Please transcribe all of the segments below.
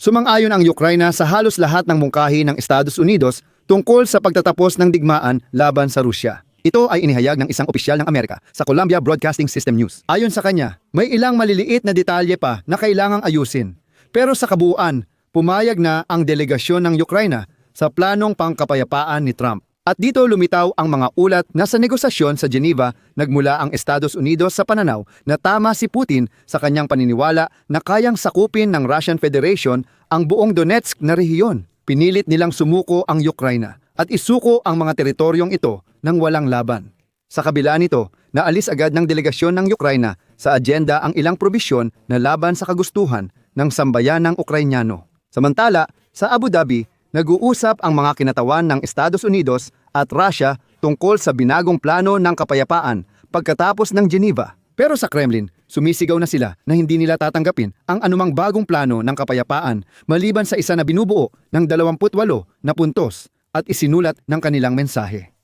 Sumang-ayon ang Ukraina sa halos lahat ng mungkahi ng Estados Unidos tungkol sa pagtatapos ng digmaan laban sa Rusya. Ito ay inihayag ng isang opisyal ng Amerika sa Columbia Broadcasting System News. Ayon sa kanya, may ilang maliliit na detalye pa na kailangang ayusin. Pero sa kabuuan, pumayag na ang delegasyon ng Ukraina sa planong pangkapayapaan ni Trump. At dito lumitaw ang mga ulat na sa negosasyon sa Geneva nagmula ang Estados Unidos sa pananaw na tama si Putin sa kanyang paniniwala na kayang sakupin ng Russian Federation ang buong Donetsk na rehiyon. Pinilit nilang sumuko ang Ukraina at isuko ang mga teritoryong ito ng walang laban. Sa kabila nito, naalis agad ng delegasyon ng Ukraina sa agenda ang ilang probisyon na laban sa kagustuhan ng sambayanang Ukrainyano. Samantala, sa Abu Dhabi, nag-uusap ang mga kinatawan ng Estados Unidos at Russia tungkol sa binagong plano ng kapayapaan pagkatapos ng Geneva. Pero sa Kremlin, sumisigaw na sila na hindi nila tatanggapin ang anumang bagong plano ng kapayapaan maliban sa isa na binubuo ng 28 na puntos at isinulat ng kanilang mensahe.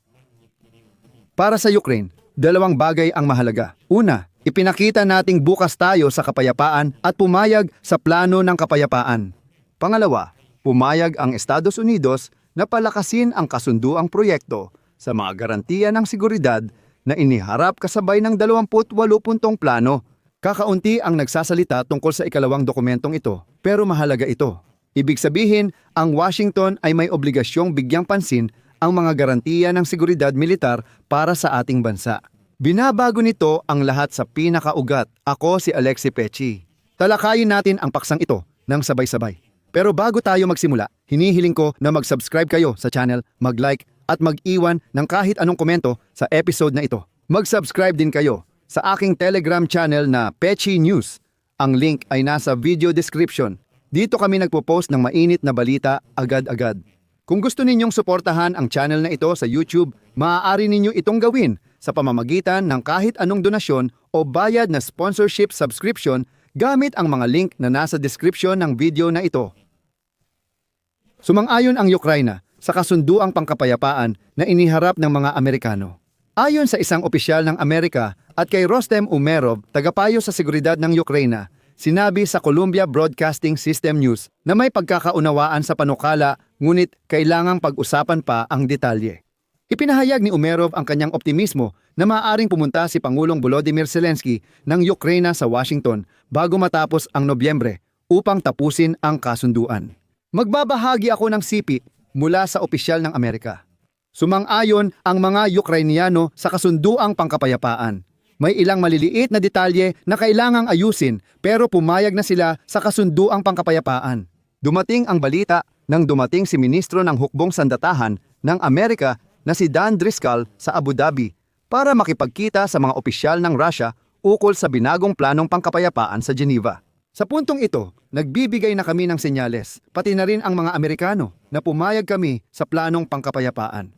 Para sa Ukraine, dalawang bagay ang mahalaga. Una, ipinakita nating bukas tayo sa kapayapaan at pumayag sa plano ng kapayapaan. Pangalawa, pumayag ang Estados Unidos na palakasin ang kasunduang proyekto sa mga garantiya ng seguridad na iniharap kasabay ng 28 puntong plano. Kakaunti ang nagsasalita tungkol sa ikalawang dokumentong ito, pero mahalaga ito. Ibig sabihin, ang Washington ay may obligasyong bigyang pansin ang mga garantiya ng seguridad militar para sa ating bansa. Binabago nito ang lahat sa pinakaugat. Ako si Alexi Pechi. Talakayin natin ang paksang ito ng sabay-sabay. Pero bago tayo magsimula, hinihiling ko na mag-subscribe kayo sa channel, mag-like at mag-iwan ng kahit anong komento sa episode na ito. Mag-subscribe din kayo sa aking Telegram channel na Pechi News. Ang link ay nasa video description. Dito kami nagpo-post ng mainit na balita agad-agad. Kung gusto ninyong suportahan ang channel na ito sa YouTube, maaari ninyo itong gawin sa pamamagitan ng kahit anong donasyon o bayad na sponsorship subscription gamit ang mga link na nasa description ng video na ito. Sumang-ayon ang Ukraina sa kasunduang pangkapayapaan na iniharap ng mga Amerikano. Ayon sa isang opisyal ng Amerika at kay Rostem Umerov, tagapayo sa seguridad ng Ukraina, sinabi sa Columbia Broadcasting System News na may pagkakaunawaan sa panukala ngunit kailangang pag-usapan pa ang detalye. Ipinahayag ni Umerov ang kanyang optimismo na maaaring pumunta si Pangulong Volodymyr Zelensky ng Ukraina sa Washington bago matapos ang Nobyembre upang tapusin ang kasunduan. Magbabahagi ako ng sipi mula sa opisyal ng Amerika. Sumang-ayon ang mga Ukrainiano sa kasunduang pangkapayapaan. May ilang maliliit na detalye na kailangang ayusin pero pumayag na sila sa kasunduang pangkapayapaan. Dumating ang balita nang dumating si Ministro ng Hukbong Sandatahan ng Amerika na si Dan Driscoll sa Abu Dhabi para makipagkita sa mga opisyal ng Russia ukol sa binagong planong pangkapayapaan sa Geneva. Sa puntong ito, nagbibigay na kami ng senyales, pati na rin ang mga Amerikano, na pumayag kami sa planong pangkapayapaan.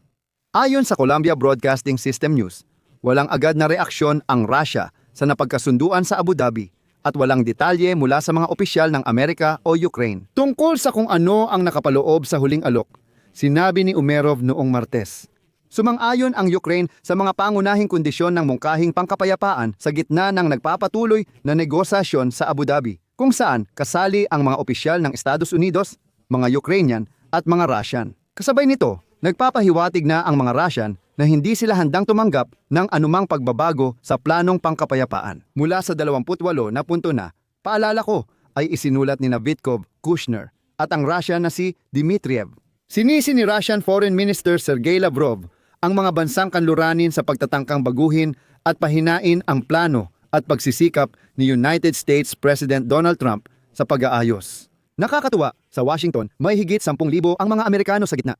Ayon sa Columbia Broadcasting System News, walang agad na reaksyon ang Russia sa napagkasunduan sa Abu Dhabi at walang detalye mula sa mga opisyal ng Amerika o Ukraine. Tungkol sa kung ano ang nakapaloob sa huling alok, sinabi ni Umerov noong Martes. Sumang-ayon ang Ukraine sa mga pangunahing kondisyon ng mungkahing pangkapayapaan sa gitna ng nagpapatuloy na negosasyon sa Abu Dhabi, kung saan kasali ang mga opisyal ng Estados Unidos, mga Ukrainian at mga Russian. Kasabay nito, nagpapahiwatig na ang mga Russian na hindi sila handang tumanggap ng anumang pagbabago sa planong pangkapayapaan. Mula sa 28 na punto na, paalala ko, ay isinulat ni Navitkov, Kushner at ang Russian na si Dmitriev. Sinisi ni Russian Foreign Minister Sergei Lavrov ang mga bansang kanluranin sa pagtatangkang baguhin at pahinain ang plano at pagsisikap ni United States President Donald Trump sa pag-aayos. Nakakatuwa, sa Washington may higit 10,000 ang mga Amerikano sa gitna.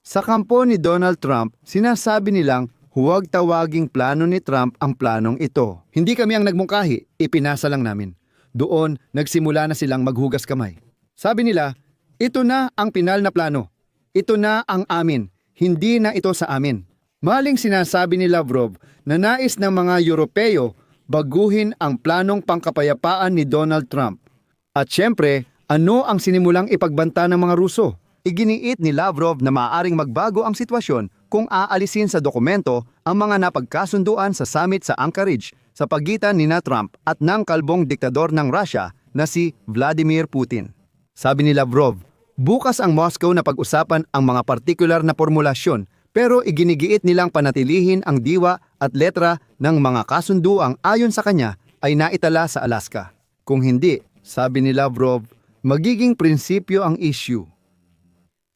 Sa kampo ni Donald Trump, sinasabi nilang huwag tawaging plano ni Trump ang planong ito. Hindi kami ang nagmungkahi, ipinasa lang namin. Doon, nagsimula na silang maghugas kamay. Sabi nila, ito na ang pinal na plano. Ito na ang amin, hindi na ito sa amin. Maling sinasabi ni Lavrov na nais ng mga Europeo baguhin ang planong pangkapayapaan ni Donald Trump. At syempre, ano ang sinimulang ipagbanta ng mga Ruso? Iginiit ni Lavrov na maaaring magbago ang sitwasyon kung aalisin sa dokumento ang mga napagkasunduan sa summit sa Anchorage sa pagitan ni na Trump at ng kalbong diktador ng Russia na si Vladimir Putin. Sabi ni Lavrov, bukas ang Moscow na pag-usapan ang mga partikular na formulasyon pero iginigiit nilang panatilihin ang diwa at letra ng mga kasunduang ayon sa kanya ay naitala sa Alaska. Kung hindi, sabi ni Lavrov, magiging prinsipyo ang issue.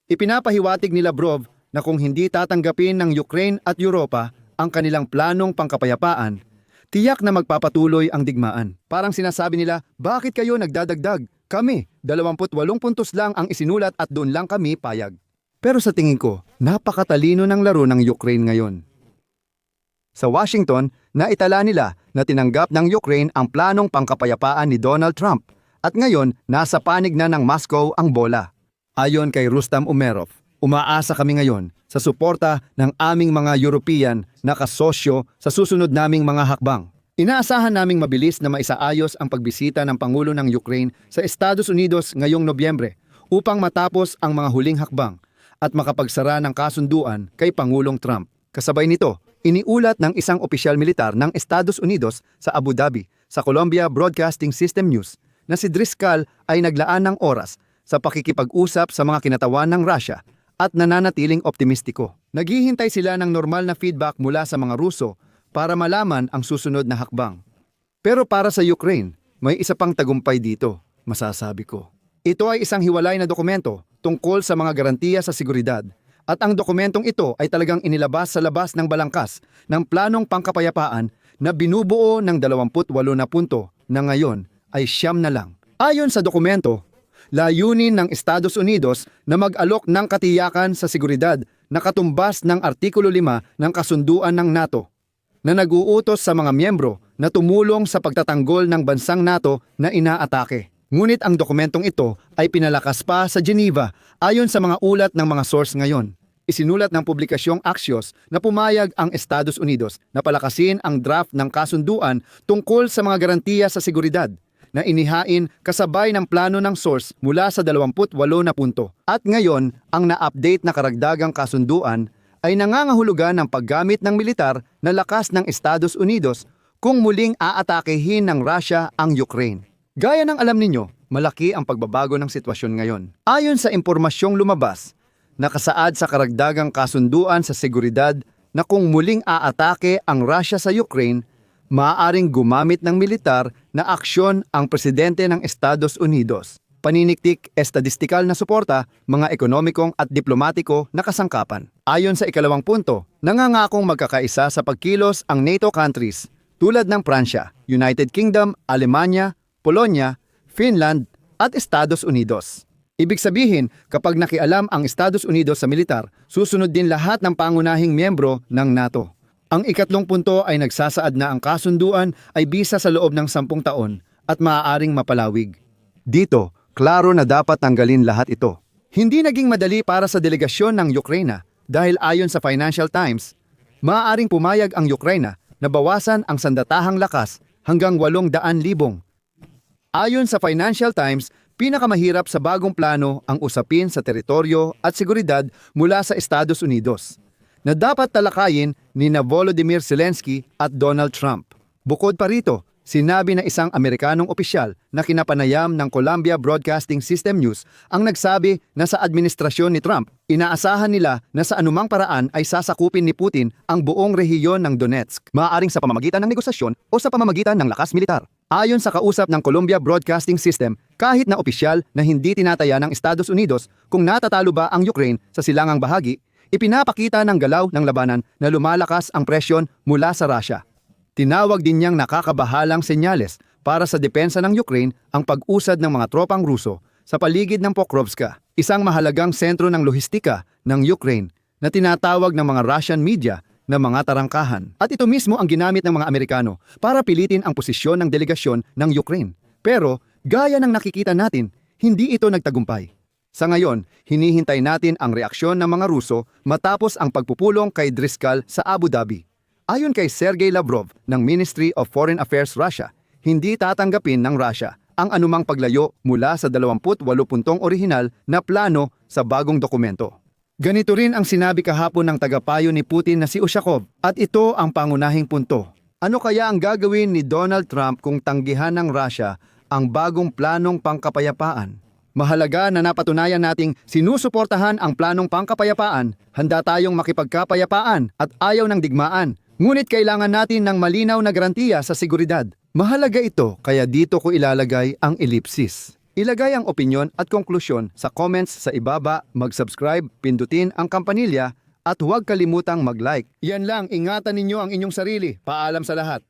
Ipinapahiwatig ni Lavrov na kung hindi tatanggapin ng Ukraine at Europa ang kanilang planong pangkapayapaan, tiyak na magpapatuloy ang digmaan. Parang sinasabi nila, bakit kayo nagdadagdag? Kami, 28 puntos lang ang isinulat at doon lang kami payag. Pero sa tingin ko, napakatalino ng laro ng Ukraine ngayon. Sa Washington, naitala nila na tinanggap ng Ukraine ang planong pangkapayapaan ni Donald Trump at ngayon nasa panig na ng Moscow ang bola. Ayon kay Rustam Umerov, umaasa kami ngayon sa suporta ng aming mga European na kasosyo sa susunod naming mga hakbang. Inaasahan naming mabilis na maisaayos ang pagbisita ng Pangulo ng Ukraine sa Estados Unidos ngayong Nobyembre upang matapos ang mga huling hakbang at makapagsara ng kasunduan kay Pangulong Trump. Kasabay nito, iniulat ng isang opisyal militar ng Estados Unidos sa Abu Dhabi sa Columbia Broadcasting System News na si Driscoll ay naglaan ng oras sa pakikipag-usap sa mga kinatawan ng Russia at nananatiling optimistiko. Naghihintay sila ng normal na feedback mula sa mga Ruso para malaman ang susunod na hakbang. Pero para sa Ukraine, may isa pang tagumpay dito, masasabi ko. Ito ay isang hiwalay na dokumento tungkol sa mga garantiya sa seguridad at ang dokumentong ito ay talagang inilabas sa labas ng balangkas ng planong pangkapayapaan na binubuo ng 28 na punto na ngayon ay siyam na lang. Ayon sa dokumento, layunin ng Estados Unidos na mag-alok ng katiyakan sa seguridad na katumbas ng Artikulo 5 ng kasunduan ng NATO na nag-uutos sa mga miyembro na tumulong sa pagtatanggol ng bansang NATO na inaatake. Ngunit ang dokumentong ito ay pinalakas pa sa Geneva ayon sa mga ulat ng mga source ngayon. Isinulat ng publikasyong Axios na pumayag ang Estados Unidos na palakasin ang draft ng kasunduan tungkol sa mga garantiya sa seguridad na inihain kasabay ng plano ng source mula sa 28 na punto. At ngayon, ang na-update na karagdagang kasunduan ay nangangahulugan ng paggamit ng militar na lakas ng Estados Unidos kung muling aatakehin ng Russia ang Ukraine. Gaya ng alam ninyo, malaki ang pagbabago ng sitwasyon ngayon. Ayon sa impormasyong lumabas, nakasaad sa karagdagang kasunduan sa seguridad na kung muling aatake ang Russia sa Ukraine, maaaring gumamit ng militar na aksyon ang presidente ng Estados Unidos. Paniniktik, estadistikal na suporta, mga ekonomikong at diplomatiko na kasangkapan. Ayon sa ikalawang punto, nangangakong magkakaisa sa pagkilos ang NATO countries tulad ng Pransya, United Kingdom, Alemanya, Polonya, Finland at Estados Unidos. Ibig sabihin, kapag nakialam ang Estados Unidos sa militar, susunod din lahat ng pangunahing miyembro ng NATO. Ang ikatlong punto ay nagsasaad na ang kasunduan ay bisa sa loob ng sampung taon at maaaring mapalawig. Dito, klaro na dapat tanggalin lahat ito. Hindi naging madali para sa delegasyon ng Ukraine dahil ayon sa Financial Times, maaaring pumayag ang Ukraine na bawasan ang sandatahang lakas hanggang 800,000 Ayon sa Financial Times, pinakamahirap sa bagong plano ang usapin sa teritoryo at seguridad mula sa Estados Unidos na dapat talakayin ni na Volodymyr Zelensky at Donald Trump. Bukod pa rito, sinabi na isang Amerikanong opisyal na kinapanayam ng Columbia Broadcasting System News ang nagsabi na sa administrasyon ni Trump, inaasahan nila na sa anumang paraan ay sasakupin ni Putin ang buong rehiyon ng Donetsk, maaaring sa pamamagitan ng negosasyon o sa pamamagitan ng lakas militar. Ayon sa kausap ng Columbia Broadcasting System, kahit na opisyal na hindi tinataya ng Estados Unidos kung natatalo ba ang Ukraine sa silangang bahagi, ipinapakita ng galaw ng labanan na lumalakas ang presyon mula sa Russia. Tinawag din niyang nakakabahalang senyales para sa depensa ng Ukraine ang pag-usad ng mga tropang Ruso sa paligid ng Pokrovska, isang mahalagang sentro ng lohistika ng Ukraine na tinatawag ng mga Russian media na mga tarangkahan. At ito mismo ang ginamit ng mga Amerikano para pilitin ang posisyon ng delegasyon ng Ukraine. Pero, gaya ng nakikita natin, hindi ito nagtagumpay. Sa ngayon, hinihintay natin ang reaksyon ng mga Ruso matapos ang pagpupulong kay Driscoll sa Abu Dhabi. Ayon kay Sergey Lavrov ng Ministry of Foreign Affairs Russia, hindi tatanggapin ng Russia ang anumang paglayo mula sa 28 puntong orihinal na plano sa bagong dokumento. Ganito rin ang sinabi kahapon ng tagapayo ni Putin na si Ushakov at ito ang pangunahing punto. Ano kaya ang gagawin ni Donald Trump kung tanggihan ng Russia ang bagong planong pangkapayapaan? Mahalaga na napatunayan nating sinusuportahan ang planong pangkapayapaan, handa tayong makipagkapayapaan at ayaw ng digmaan. Ngunit kailangan natin ng malinaw na garantiya sa seguridad. Mahalaga ito kaya dito ko ilalagay ang ellipsis. Ilagay ang opinyon at konklusyon sa comments sa ibaba, mag-subscribe, pindutin ang kampanilya at huwag kalimutang mag-like. Yan lang, ingatan ninyo ang inyong sarili. Paalam sa lahat.